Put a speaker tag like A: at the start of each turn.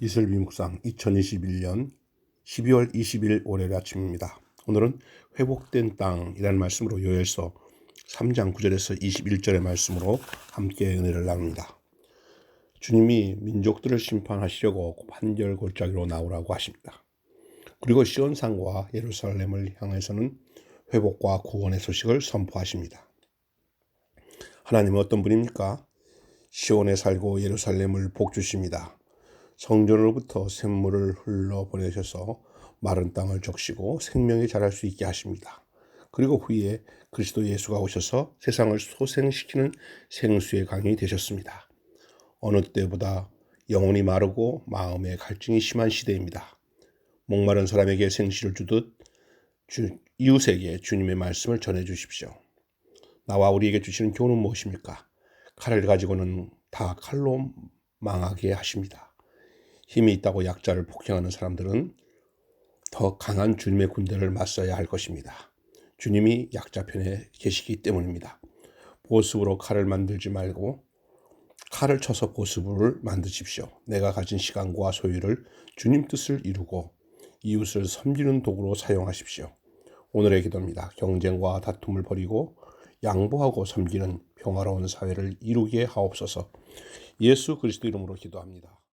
A: 이슬비 묵상 2021년 12월 20일 월요일 아침입니다. 오늘은 회복된 땅이라는 말씀으로 요엘서 3장 9절에서 21절의 말씀으로 함께 은혜를 나눕니다. 주님이 민족들을 심판하시려고 판결 골짜기로 나오라고 하십니다. 그리고 시온산과 예루살렘을 향해서는 회복과 구원의 소식을 선포하십니다. 하나님은 어떤 분입니까? 시온에 살고 예루살렘을 복주십니다. 성전으로부터 샘물을 흘러 보내셔서 마른 땅을 적시고 생명이 자랄 수 있게 하십니다. 그리고 후에 그리스도 예수가 오셔서 세상을 소생시키는 생수의 강이 되셨습니다. 어느 때보다 영혼이 마르고 마음의 갈증이 심한 시대입니다. 목마른 사람에게 생시를 주듯 주, 이웃에게 주님의 말씀을 전해 주십시오. 나와 우리에게 주시는 교훈은 무엇입니까? 칼을 가지고는 다 칼로 망하게 하십니다. 힘이 있다고 약자를 폭행하는 사람들은 더 강한 주님의 군대를 맞서야 할 것입니다. 주님이 약자 편에 계시기 때문입니다. 보습으로 칼을 만들지 말고 칼을 쳐서 보습을 만드십시오. 내가 가진 시간과 소유를 주님 뜻을 이루고 이웃을 섬기는 도구로 사용하십시오. 오늘의 기도입니다. 경쟁과 다툼을 버리고 양보하고 섬기는 평화로운 사회를 이루게 하옵소서. 예수 그리스도 이름으로 기도합니다.